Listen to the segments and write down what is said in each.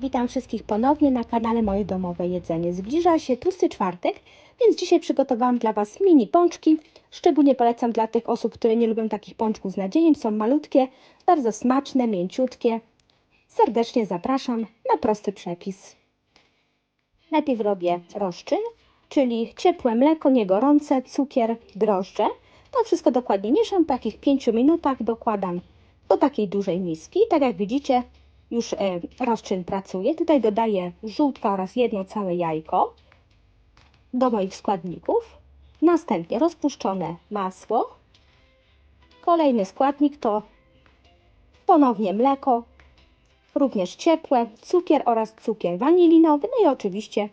Witam wszystkich ponownie na kanale Moje Domowe Jedzenie. Zbliża się tłusty czwartek, więc dzisiaj przygotowałam dla Was mini pączki. Szczególnie polecam dla tych osób, które nie lubią takich pączków z nadzieniem. Są malutkie, bardzo smaczne, mięciutkie. Serdecznie zapraszam na prosty przepis. Najpierw robię rozczyn, czyli ciepłe mleko, nie gorące, cukier, drożdże. To wszystko dokładnie mieszam. Po takich 5 minutach dokładam do takiej dużej miski. Tak jak widzicie, już e, rozczyn pracuje. Tutaj dodaję żółtka oraz jedno całe jajko do moich składników. Następnie rozpuszczone masło. Kolejny składnik to ponownie mleko, również ciepłe, cukier oraz cukier wanilinowy, no i oczywiście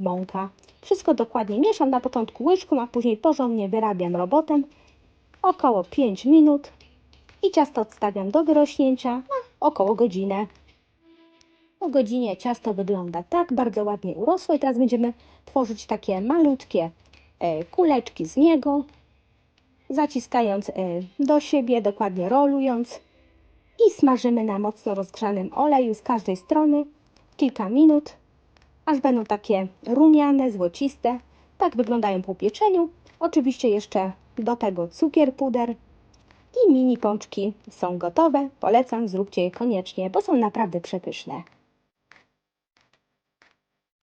mąka. Wszystko dokładnie mieszam na początku łyżką, a później porządnie wyrabiam robotę. Około 5 minut i ciasto odstawiam do wyrośnięcia na około godzinę. Po godzinie ciasto wygląda tak, bardzo ładnie urosło i teraz będziemy tworzyć takie malutkie e, kuleczki z niego, zaciskając e, do siebie, dokładnie rolując i smażymy na mocno rozgrzanym oleju z każdej strony kilka minut, aż będą takie rumiane, złociste. Tak wyglądają po pieczeniu. Oczywiście jeszcze do tego cukier puder i mini pączki są gotowe. Polecam, zróbcie je koniecznie, bo są naprawdę przepyszne.